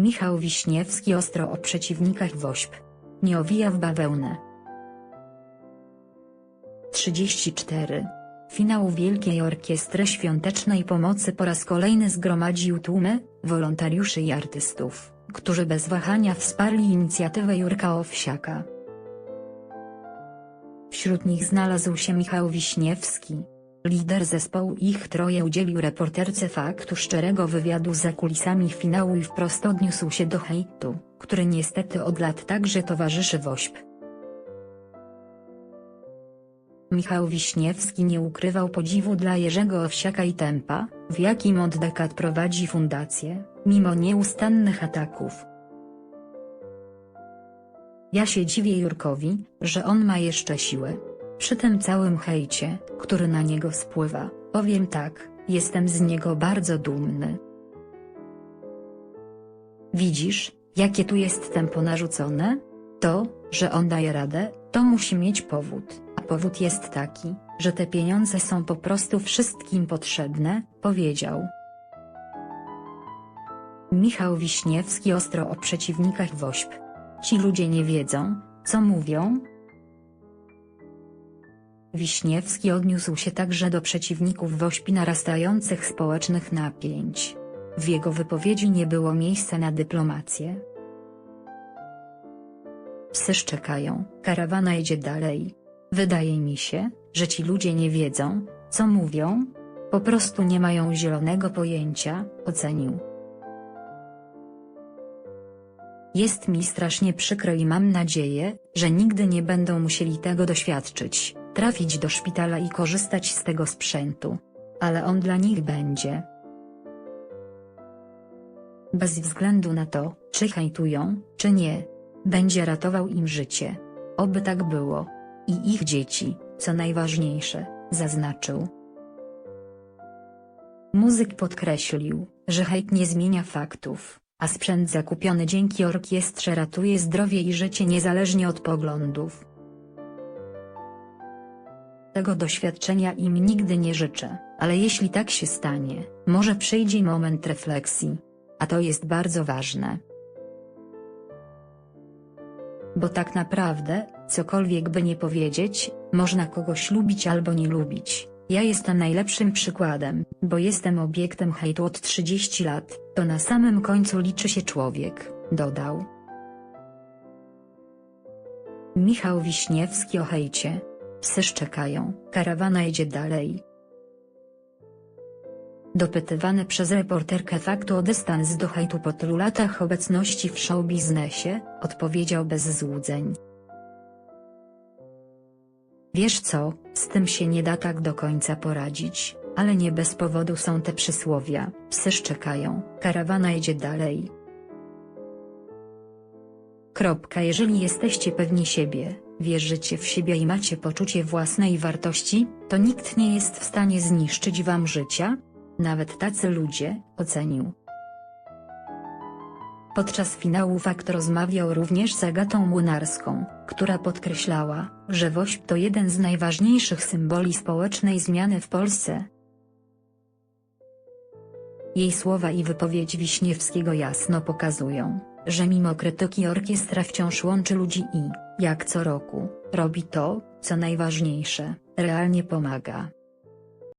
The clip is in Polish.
Michał Wiśniewski ostro o przeciwnikach WOŚP. Nie owija w bawełnę. 34. Finał Wielkiej Orkiestry Świątecznej Pomocy po raz kolejny zgromadził tłumy, wolontariuszy i artystów, którzy bez wahania wsparli inicjatywę Jurka Owsiaka. Wśród nich znalazł się Michał Wiśniewski. Lider zespołu ich troje udzielił reporterce faktu szczerego wywiadu za kulisami finału i wprost odniósł się do hejtu, który niestety od lat także towarzyszy WOŚP. Michał Wiśniewski nie ukrywał podziwu dla Jerzego Owsiaka i tempa, w jakim od dekad prowadzi fundację, mimo nieustannych ataków. Ja się dziwię Jurkowi, że on ma jeszcze siłę. Przy tym całym hejcie, który na niego spływa, powiem tak, jestem z niego bardzo dumny. Widzisz, jakie tu jest tempo narzucone? To, że on daje radę, to musi mieć powód, a powód jest taki, że te pieniądze są po prostu wszystkim potrzebne, powiedział. Michał Wiśniewski ostro o przeciwnikach WOŚP. Ci ludzie nie wiedzą, co mówią, Wiśniewski odniósł się także do przeciwników wośpi narastających społecznych napięć. W jego wypowiedzi nie było miejsca na dyplomację. Psy szczekają, karawana jedzie dalej. Wydaje mi się, że ci ludzie nie wiedzą, co mówią. Po prostu nie mają zielonego pojęcia, ocenił. Jest mi strasznie przykro i mam nadzieję, że nigdy nie będą musieli tego doświadczyć trafić do szpitala i korzystać z tego sprzętu. Ale on dla nich będzie. Bez względu na to, czy hejtują, czy nie. Będzie ratował im życie. Oby tak było. I ich dzieci, co najważniejsze, zaznaczył. Muzyk podkreślił, że hejt nie zmienia faktów, a sprzęt zakupiony dzięki orkiestrze ratuje zdrowie i życie niezależnie od poglądów. Tego doświadczenia im nigdy nie życzę, ale jeśli tak się stanie, może przyjdzie moment refleksji. A to jest bardzo ważne. Bo tak naprawdę, cokolwiek by nie powiedzieć, można kogoś lubić albo nie lubić. Ja jestem najlepszym przykładem, bo jestem obiektem hejtu od 30 lat, to na samym końcu liczy się człowiek, dodał. Michał Wiśniewski o hejcie, Psy szczekają, karawana jedzie dalej. Dopytywany przez reporterkę faktu o dystans do hejtu po tylu latach obecności w show biznesie, odpowiedział bez złudzeń. Wiesz co, z tym się nie da tak do końca poradzić, ale nie bez powodu są te przysłowia, psy szczekają, karawana jedzie dalej. Kropka Jeżeli jesteście pewni siebie, wierzycie w siebie i macie poczucie własnej wartości, to nikt nie jest w stanie zniszczyć wam życia? Nawet tacy ludzie, ocenił. Podczas finału fakt rozmawiał również z Agatą Młynarską, która podkreślała, że WOŚP to jeden z najważniejszych symboli społecznej zmiany w Polsce. Jej słowa i wypowiedź Wiśniewskiego jasno pokazują, że mimo krytyki orkiestra wciąż łączy ludzi i, jak co roku, robi to, co najważniejsze, realnie pomaga.